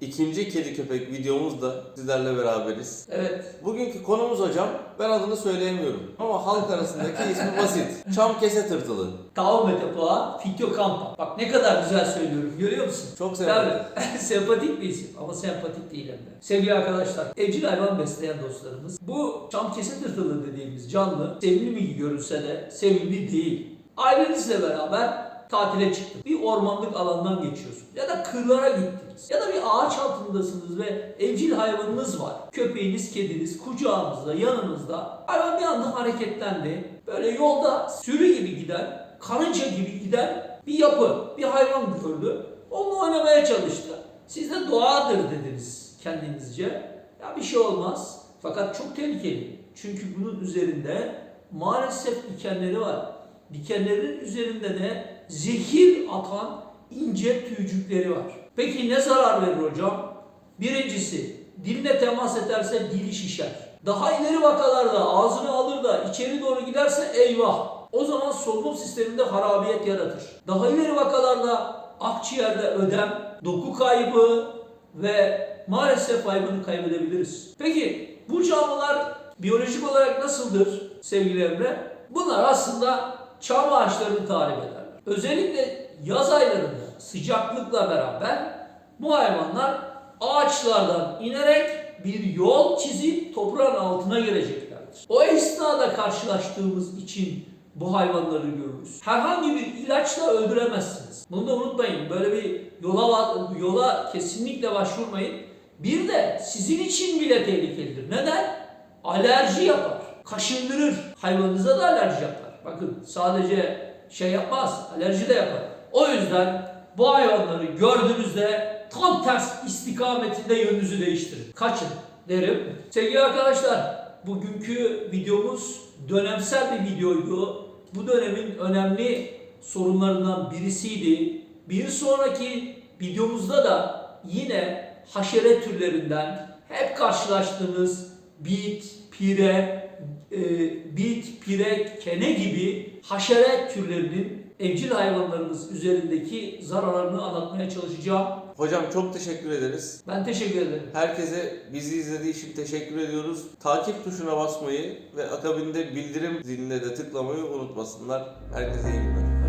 ikinci kedi köpek videomuzda sizlerle beraberiz. Evet. Bugünkü konumuz hocam, ben adını söyleyemiyorum ama halk arasındaki ismi basit. Çam kese tırtılı. Tao Metapoa Fityokampa. Bak ne kadar güzel söylüyorum. Görüyor musun? Çok sempatik. Tabii. sempatik bir isim ama sempatik değil hem de. Sevgili arkadaşlar, evcil hayvan besleyen dostlarımız. Bu çam kese tırtılı dediğimiz canlı sevimli mi görünse de sevimli değil. Ailenizle beraber tatile çıktınız. Bir ormanlık alandan geçiyorsunuz. Ya da kırlara gittiniz. Ya da bir ağaç altındasınız ve evcil hayvanınız var. Köpeğiniz, kediniz kucağınızda, yanınızda. Hayvan bir anda hareketlendi. Böyle yolda sürü gibi giden, karınca gibi giden bir yapı, bir hayvan gördü. Onunla oynamaya çalıştı. Siz de doğadır dediniz kendinizce. Ya bir şey olmaz. Fakat çok tehlikeli. Çünkü bunun üzerinde maalesef dikenleri var. Dikenlerin üzerinde de zehir atan ince tüycükleri var. Peki ne zarar verir hocam? Birincisi, diline temas ederse dili şişer. Daha ileri vakalarda ağzını alır da içeri doğru giderse eyvah. O zaman solunum sisteminde harabiyet yaratır. Daha ileri vakalarda akciğerde ödem, doku kaybı ve maalesef hayvanı kaybedebiliriz. Peki bu canlılar biyolojik olarak nasıldır sevgili Emre? Bunlar aslında çam ağaçlarını tarif ederler. Özellikle yaz aylarında sıcaklıkla beraber bu hayvanlar ağaçlardan inerek bir yol çizip toprağın altına gireceklerdir. O esnada karşılaştığımız için bu hayvanları görürüz. Herhangi bir ilaçla öldüremezsiniz. Bunu da unutmayın. Böyle bir yola yola kesinlikle başvurmayın. Bir de sizin için bile tehlikelidir. Neden? Alerji yapar. Kaşındırır. Hayvanınıza da alerji yapar. Bakın sadece şey yapmaz. Alerji de yapar. O yüzden bu hayvanları gördüğünüzde tam ters istikametinde yönünüzü değiştirin. Kaçın derim. Sevgili arkadaşlar bugünkü videomuz dönemsel bir videoydu. Bu dönemin önemli sorunlarından birisiydi. Bir sonraki videomuzda da yine haşere türlerinden hep karşılaştığımız bit, pire, e, bit, pire, kene gibi haşere türlerinin evcil hayvanlarımız üzerindeki zararlarını anlatmaya çalışacağım. Hocam çok teşekkür ederiz. Ben teşekkür ederim. Herkese bizi izlediği için teşekkür ediyoruz. Takip tuşuna basmayı ve akabinde bildirim ziline de tıklamayı unutmasınlar. Herkese iyi günler.